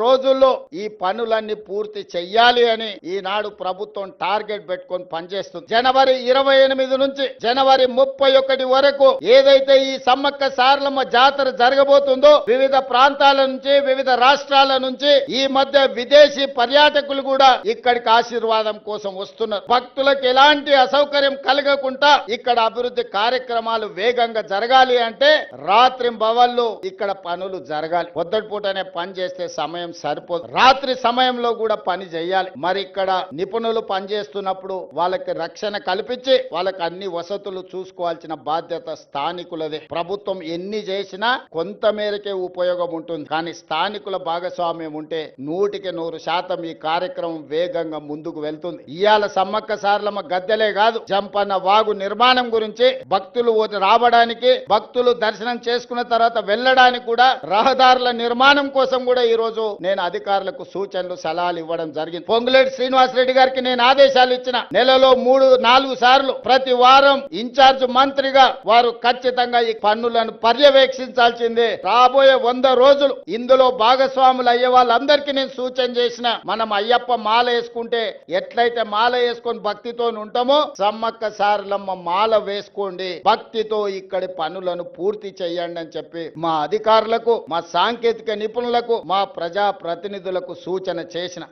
రోజుల్లో ఈ పనులన్నీ పూర్తి చెయ్యాలి అని ఈనాడు ప్రభుత్వం టార్గెట్ పెట్టుకొని పనిచేస్తుంది. జనవరి ఇరవై ఎనిమిది నుంచి జనవరి ముప్పై ఒకటి వరకు ఏదైతే ఈ సమ్మక్క సారలమ్మ జాతర జరగబోతుందో వివిధ ప్రాంతాల నుంచి వివిధ రాష్ట్రాల నుంచి ఈ మధ్య విదేశీ పర్యాటకులు కూడా ఇక్కడికి ఆశీర్వాదం కోసం వస్తున్నారు. భక్తులకు ఎలాంటి అసౌకర్యం కలగకుండా ఇక్కడ అభివృద్ధి కార్యక్రమాలు వేగంగా జరగాలి అంటే రాత్రి భవన్లు ఇక్కడ పనులు జరగాలి. పొద్దుటి పూటనే పని చేస్తే సమయం సరిపోదు రాత్రి సమయంలో కూడా పని చేయాలి. మరి ఇక్కడ నిపుణులు పనిచేస్తున్నప్పుడు వాళ్ళకి రక్షణ కల్పించి వాళ్ళకి అన్ని వసతులు చూసుకోవాల్సిన బాధ్యత స్థానికులదే. ప్రభుత్వం ఎన్ని చేసినా కొంత మేరకే ఉపయోగం ఉంటుంది. కానీ స్థానికుల భాగస్వామ్యం ఉంటే నూటికి నూరు శాతం ఈ కార్యక్రమం వేగంగా ముందుకు వెళ్తుంది. ఇవాళ సమ్మక్క సార్లమ్మ గద్దెలే కాదు జంపన్న వాగు నిర్మాణం గురించి భక్తులు రావడానికి భక్తులు దర్శనం చేసుకున్న తర్వాత వెళ్ళడానికి కూడా రహదారుల నిర్మాణం కోసం కూడా ఈ రోజు నేను అధికారులకు సూచనలు సలహాలు ఇవ్వడం జరిగింది. పొంగులేటి శ్రీనివాసరెడ్డి గారికి నేను ఆదేశాలు ఇచ్చిన నెలలో మూడు నాలుగు సార్లు ప్రతి వారం ఇన్ఛార్జ్ మంత్రిగా వారు ఖచ్చితంగా ఈ పన్నులను పర్యవేక్షించాల్సిందే. రాబోయే వంద రోజులు ఇందులో భాగస్వాములు అయ్యే వాళ్ళందరికీ నేను సూచన చేసిన మనం అయ్యప్ప మాల వేసుకుంటే ఎట్లయితే మాల వేసుకొని భక్తితో ఉంటామో సమ్మక్క సారలమ్మ మాల వేసుకోండి. భక్తితో ఇక్కడి పనులను పూర్తి చేయండి అని చెప్పి మా అధికారులకు మా సాంకేతిక నిపుణులకు మా ప్రజా ప్రతినిధులకు సూచన చేసిన